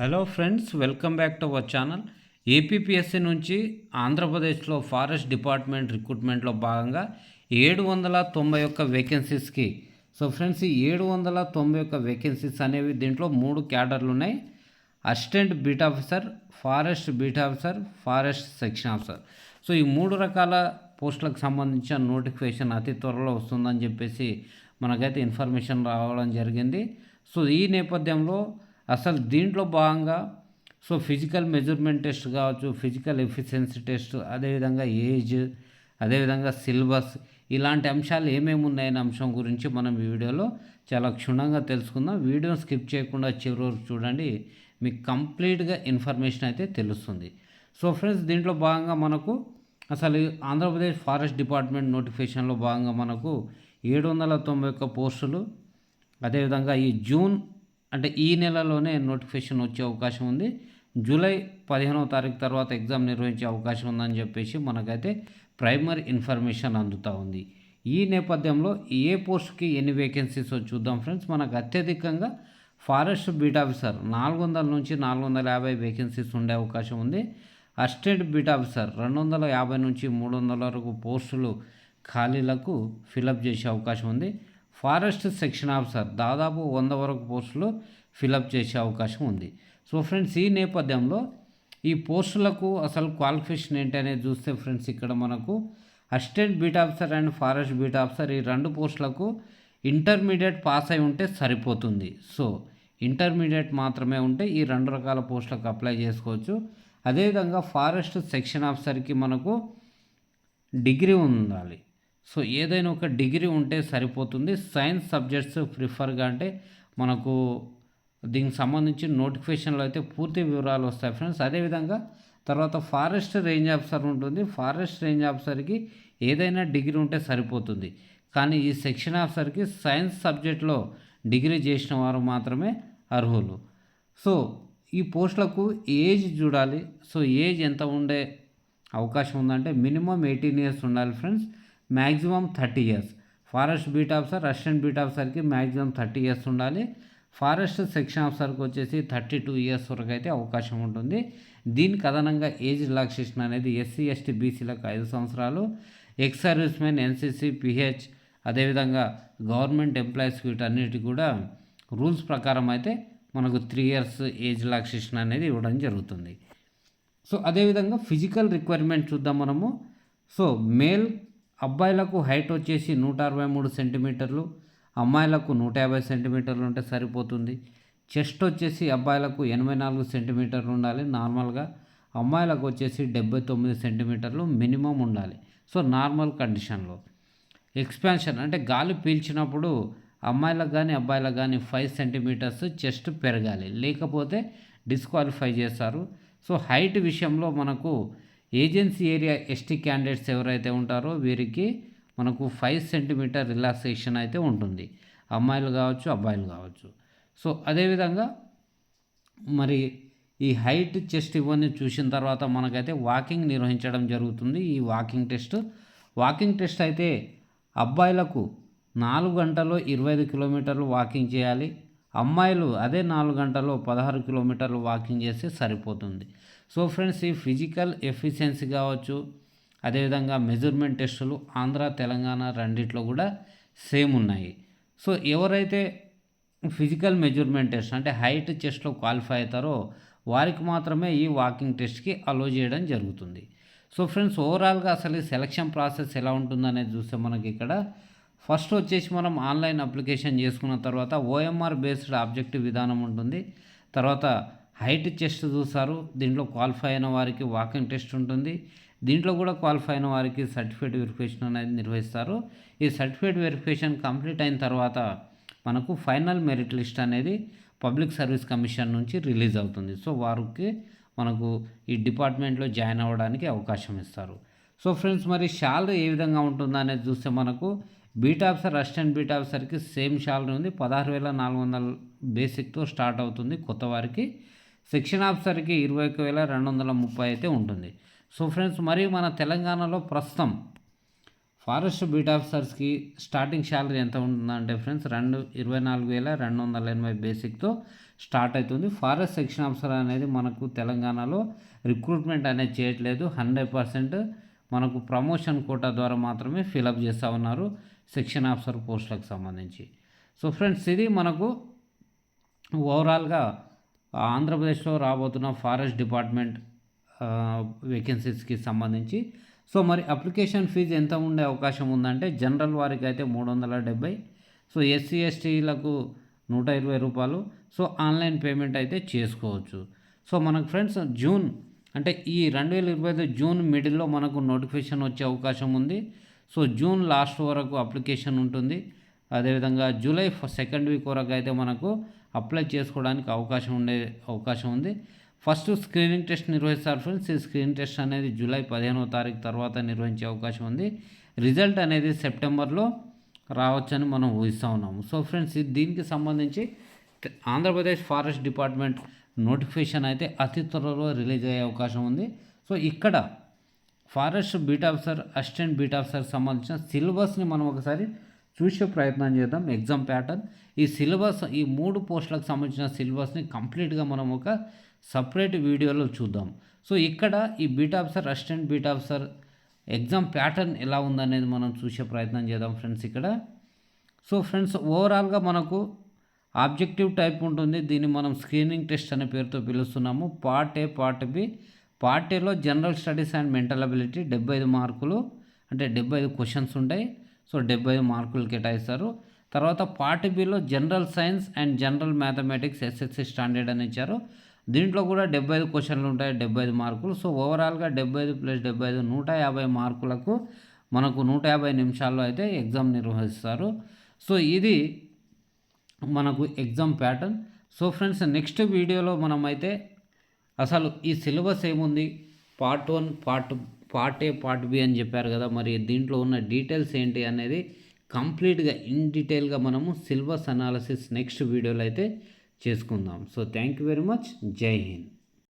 Hello friends welcome back to our channel APPSC నుంచి ఆంధ్రప్రదేశ్లో forest department రిక్రూట్మెంట్లో భాగంగా ఏడు వందల తొంభై ఒక్క వేకెన్సీస్కి సో ఫ్రెండ్స్ ఈ ఏడు వందల తొంభై ఒక్క వేకెన్సీస్ అనేవి దీంట్లో మూడు క్యాడర్లు ఉన్నాయి. Assistant beat officer forest beat officer forest section officer so ఈ మూడు రకాల పోస్టులకు సంబంధించిన నోటిఫికేషన్ అతి త్వరలో వస్తుందని చెప్పేసి మనకైతే ఇన్ఫర్మేషన్ రావడం జరిగింది. సో ఈ నేపథ్యంలో అసలు దీంట్లో భాగంగా సో ఫిజికల్ మెజర్మెంట్ టెస్ట్ కావచ్చు ఫిజికల్ ఎఫిషియన్సీ టెస్ట్ అదేవిధంగా ఏజ్ అదేవిధంగా సిలబస్ ఇలాంటి అంశాలు ఏమేమి ఉన్నాయనే అంశం గురించి మనం ఈ వీడియోలో చాలా క్షుణ్ణంగా తెలుసుకుందాం. వీడియోని స్కిప్ చేయకుండా చివరి వరకు చూడండి. మీకు కంప్లీట్గా ఇన్ఫర్మేషన్ అయితే తెలుస్తుంది. సో ఫ్రెండ్స్ దీంట్లో భాగంగా మనకు అసలు ఆంధ్రప్రదేశ్ ఫారెస్ట్ డిపార్ట్మెంట్ నోటిఫికేషన్లో భాగంగా మనకు ఏడు వందల తొంభై ఒక్క పోస్టులు అదేవిధంగా ఈ జూన్ అంటే ఈ నెలలోనే నోటిఫికేషన్ వచ్చే అవకాశం ఉంది. జూలై పదిహేనవ తారీఖు తర్వాత ఎగ్జామ్ నిర్వహించే అవకాశం ఉందని చెప్పేసి మనకైతే ప్రైమరీ ఇన్ఫర్మేషన్ అందుతూ ఉంది. ఈ నేపథ్యంలో ఏ పోస్ట్కి ఎన్ని వేకెన్సీస్ చూద్దాం ఫ్రెండ్స్? మనకు అత్యధికంగా ఫారెస్ట్ బీట్ ఆఫీసర్ నాలుగు వందల నుంచి నాలుగు వందల యాభై వేకెన్సీస్ ఉండే అవకాశం ఉంది. అసిస్టెంట్ బీట్ ఆఫీసర్ రెండు వందల యాభై నుంచి మూడు వందల వరకు పోస్టులు ఖాళీలకు ఫిలప్ చేసే అవకాశం ఉంది. ఫారెస్ట్ సెక్షన్ ఆఫీసర్ దాదాపు వంద వరకు పోస్టులు ఫిలప్ చేసే అవకాశం ఉంది. సో ఫ్రెండ్స్ ఈ నేపథ్యంలో ఈ పోస్టులకు అసలు క్వాలిఫికేషన్ ఏంటి అనేది చూస్తే ఫ్రెండ్స్ ఇక్కడ మనకు assistant beat officer and forest beat officer ఈ రెండు పోస్టులకు ఇంటర్మీడియట్ పాస్ అయి ఉంటే సరిపోతుంది. సో ఇంటర్మీడియట్ మాత్రమే ఉంటే ఈ రెండు రకాల పోస్టులకు అప్లై చేసుకోవచ్చు. అదేవిధంగా ఫారెస్ట్ సెక్షన్ ఆఫీసర్కి మనకు డిగ్రీ ఉండాలి. సో ఏదైనా ఒక డిగ్రీ ఉంటే సరిపోతుంది. సైన్స్ సబ్జెక్ట్స్ ప్రిఫర్గా అంటే మనకు దీనికి సంబంధించి నోటిఫికేషన్లో అయితే పూర్తి వివరాలు వస్తాయి ఫ్రెండ్స్. అదేవిధంగా తర్వాత ఫారెస్ట్ రేంజ్ ఆఫీసర్ ఉంటుంది. ఫారెస్ట్ రేంజ్ ఆఫీసర్కి ఏదైనా డిగ్రీ ఉంటే సరిపోతుంది. కానీ ఈ సెక్షన్ ఆఫీసర్కి సైన్స్ సబ్జెక్ట్లో డిగ్రీ చేసిన వారు మాత్రమే అర్హులు. సో ఈ పోస్టులకు ఏజ్ చూడాలి. సో ఏజ్ ఎంత ఉండే అవకాశం ఉందంటే మినిమం ఎయిటీన్ ఇయర్స్ ఉండాలి friends. Maximum thirty years. Forest beat officer assistant beat ఆఫీసర్కి మ్యాక్సిమం థర్టీ ఇయర్స్ ఉండాలి. ఫారెస్ట్ సెక్షన్ ఆఫీసర్కి వచ్చేసి థర్టీ టూ ఇయర్స్ వరకు అయితే అవకాశం ఉంటుంది. దీనికి అదనంగా ఏజ్ రిలాక్సేషన్ అనేది ఎస్సీ ఎస్టీ బీసీలకు ఐదు సంవత్సరాలు. Ex service men NCC PH అదేవిధంగా గవర్నమెంట్ ఎంప్లాయీస్ వీటన్నిటి కూడా రూల్స్ ప్రకారం అయితే మనకు త్రీ ఇయర్స్ ఏజ్ రిలాక్సేషన్ అనేది ఇవ్వడం జరుగుతుంది. సో అదేవిధంగా ఫిజికల్ రిక్వైర్మెంట్ చూద్దాం మనము. సో మేల్ అబ్బాయిలకు హైట్ వచ్చేసి నూట అరవై మూడు సెంటీమీటర్లు అమ్మాయిలకు నూట యాభై సెంటీమీటర్లు ఉంటే సరిపోతుంది. చెస్ట్ వచ్చేసి అబ్బాయిలకు ఎనభై నాలుగు సెంటీమీటర్లు ఉండాలి నార్మల్గా. అమ్మాయిలకు వచ్చేసి డెబ్బై తొమ్మిది సెంటీమీటర్లు మినిమం ఉండాలి. సో నార్మల్ కండిషన్లో. ఎక్స్పాన్షన్ అంటే గాలి పీల్చినప్పుడు అమ్మాయిలకు కానీ అబ్బాయిలకు కానీ ఫైవ్ సెంటీమీటర్స్ చెస్ట్ పెరగాలి. లేకపోతే డిస్క్వాలిఫై చేస్తారు. సో హైట్ విషయంలో మనకు ఏజెన్సీ ఏరియా ఎస్టీ క్యాండిడేట్స్ ఎవరైతే ఉంటారో వీరికి మనకు ఫైవ్ సెంటీమీటర్ రిలాక్సేషన్ అయితే ఉంటుంది. అమ్మాయిలు కావచ్చు అబ్బాయిలు కావచ్చు. సో అదేవిధంగా మరి ఈ హైట్ చెస్ట్ ఇవన్నీ చూసిన తర్వాత మనకైతే వాకింగ్ నిర్వహించడం జరుగుతుంది. ఈ వాకింగ్ టెస్ట్ వాకింగ్ టెస్ట్ అయితే అబ్బాయిలకు నాలుగు గంటల్లో ఇరవై ఐదు కిలోమీటర్లు వాకింగ్ చేయాలి. అమ్మాయిలు అదే నాలుగు గంటల్లో పదహారు కిలోమీటర్లు వాకింగ్ చేస్తే సరిపోతుంది. సో ఫ్రెండ్స్ ఈ ఫిజికల్ ఎఫిషియన్సీ కావచ్చు అదేవిధంగా మెజర్మెంట్ టెస్టులు ఆంధ్ర తెలంగాణ రెండిట్లో కూడా సేమ్ ఉన్నాయి. సో ఎవరైతే ఫిజికల్ మెజర్మెంట్ టెస్ట్ అంటే హైట్ చెస్ట్లో క్వాలిఫై అవుతారో వారికి మాత్రమే ఈ వాకింగ్ టెస్ట్కి అలో చేయడం జరుగుతుంది. సో ఫ్రెండ్స్ ఓవరాల్గా అసలు ఈ సెలక్షన్ ప్రాసెస్ ఎలా ఉంటుందనేది చూస్తే మనకి ఇక్కడ ఫస్ట్ వచ్చేసి మనం ఆన్లైన్ అప్లికేషన్ చేసుకున్న తర్వాత ఓఎంఆర్ బేస్డ్ ఆబ్జెక్టివ్ విధానం ఉంటుంది. తర్వాత హైట్ టెస్ట్ చూస్తారు దీంట్లో క్వాలిఫై అయిన వారికి వాకింగ్ టెస్ట్ ఉంటుంది. దీంట్లో కూడా క్వాలిఫై అయిన వారికి సర్టిఫికేట్ వెరిఫికేషన్ అనేది నిర్వహిస్తారు. ఈ సర్టిఫికేట్ వెరిఫికేషన్ కంప్లీట్ అయిన తర్వాత మనకు ఫైనల్ మెరిట్ లిస్ట్ అనేది పబ్లిక్ సర్వీస్ కమిషన్ నుంచి రిలీజ్ అవుతుంది. సో వారికి మనకు ఈ డిపార్ట్మెంట్లో జాయిన్ అవ్వడానికి అవకాశం ఇస్తారు. సో ఫ్రెండ్స్ మరి శాలరీ ఏ విధంగా ఉంటుందో అనేది చూస్తే మనకు బీట్ ఆఫీసర్ అసిస్టెంట్ బీట్ ఆఫీసర్కి సేమ్ శాలరీ ఉంది. పదహారు వేల నాలుగు వందల బేసిక్తో స్టార్ట్ అవుతుంది కొత్త వారికి. సెక్షన్ ఆఫీసర్కి ఇరవై ఒక వేల రెండు వందల ముప్పై అయితే ఉంటుంది. సో ఫ్రెండ్స్ మరి మన తెలంగాణలో ప్రస్తుతం ఫారెస్ట్ బీట్ ఆఫీసర్స్కి స్టార్టింగ్ శాలరీ ఎంత ఉంటుందంటే ఫ్రెండ్స్ రెండు ఇరవై నాలుగు వేల రెండు వందల ఎనభై బేసిక్తో స్టార్ట్ అవుతుంది. ఫారెస్ట్ సెక్షన్ ఆఫీసర్ అనేది మనకు తెలంగాణలో రిక్రూట్మెంట్ అనేది చేయట్లేదు. హండ్రెడ్ పర్సెంట్ మనకు ప్రమోషన్ కోటా ద్వారా మాత్రమే ఫిలప్ చేస్తూ ఉన్నారు సెక్షన్ ఆఫీసర్ పోస్టులకు సంబంధించి. సో ఫ్రెండ్స్ ఇది మనకు ఓవరాల్గా ఆంధ్రప్రదేశ్లో రాబోతున్న ఫారెస్ట్ డిపార్ట్మెంట్ వేకెన్సీస్కి సంబంధించి. సో మరి అప్లికేషన్ ఫీజు ఎంత ఉండే అవకాశం ఉందంటే జనరల్ వారికి అయితే మూడు వందల డెబ్బై సో ఎస్సీ ఎస్టీలకు నూట ఇరవై రూపాయలు. సో ఆన్లైన్ పేమెంట్ అయితే చేసుకోవచ్చు. సో మనకు ఫ్రెండ్స్ జూన్ అంటే ఈ రెండు వేల ఇరవై ఐదు జూన్ మిడిల్లో మనకు నోటిఫికేషన్ వచ్చే అవకాశం ఉంది. సో జూన్ లాస్ట్ వరకు అప్లికేషన్ ఉంటుంది. అదేవిధంగా జూలై సెకండ్ వీక్ వరకు అయితే మనకు అప్లై చేసుకోవడానికి అవకాశం ఉండే అవకాశం ఉంది. ఫస్ట్ స్క్రీనింగ్ టెస్ట్ నిర్వహిస్తారు ఫ్రెండ్స్. ఈ స్క్రీనింగ్ టెస్ట్ అనేది జూలై పదిహేనవ తారీఖు తర్వాత నిర్వహించే అవకాశం ఉంది. రిజల్ట్ అనేది సెప్టెంబర్లో రావచ్చని మనం ఊహిస్తూ ఉన్నాము. సో ఫ్రెండ్స్ దీనికి సంబంధించి ఆంధ్రప్రదేశ్ ఫారెస్ట్ డిపార్ట్మెంట్ నోటిఫికేషన్ అయితే అతి త్వరలో రిలీజ్ అయ్యే అవకాశం ఉంది. సో ఇక్కడ forest beat officer assistant beat officer సంబంధించిన సిలబస్ని మనం ఒకసారి చూసే ప్రయత్నం చేద్దాం. ఎగ్జామ్ ప్యాటర్న్ ఈ సిలబస్ ఈ మూడు పోస్టులకు సంబంధించిన సిలబస్ని కంప్లీట్గా మనం ఒక సపరేట్ వీడియోలో చూద్దాం. సో ఇక్కడ ఈ beat officer assistant beat officer exam pattern ఎలా ఉందనేది మనం చూసే ప్రయత్నం చేద్దాం ఫ్రెండ్స్ ఇక్కడ. సో ఫ్రెండ్స్ ఓవరాల్గా మనకు ఆబ్జెక్టివ్ టైప్ ఉంటుంది. దీన్ని మనం స్క్రీనింగ్ టెస్ట్ అనే పేరుతో పిలుస్తున్నాము. Part A part B part ఏలో general studies and mental ability డెబ్బై ఐదు మార్కులు అంటే డెబ్బై ఐదు క్వశ్చన్స్ ఉంటాయి. సో డెబ్బై ఐదు మార్కులు కేటాయిస్తారు. తర్వాత part below general science and general mathematics SSC standard అని ఇచ్చారు. దీంట్లో కూడా డెబ్బై ఐదు క్వశ్చన్లు ఉంటాయి డెబ్బై ఐదు మార్కులు. సో ఓవరాల్గా డెబ్బై ఐదు ప్లస్ డెబ్బై ఐదు నూట యాభై మార్కులకు మనకు నూట యాభై నిమిషాల్లో అయితే ఎగ్జామ్ నిర్వహిస్తారు. సో ఇది మనకు exam pattern. So friends next వీడియోలో మనం అయితే అసలు ఈ సిలబస్ ఏముంది? Part one part part A part B అని చెప్పారు కదా మరి దీంట్లో ఉన్న డీటెయిల్స్ ఏంటి అనేది కంప్లీట్గా ఇన్ డీటెయిల్గా మనము సిలబస్ అనాలసిస్ నెక్స్ట్ వీడియోలో అయితే చేసుకుందాం. So thank you very much. జై హింద్.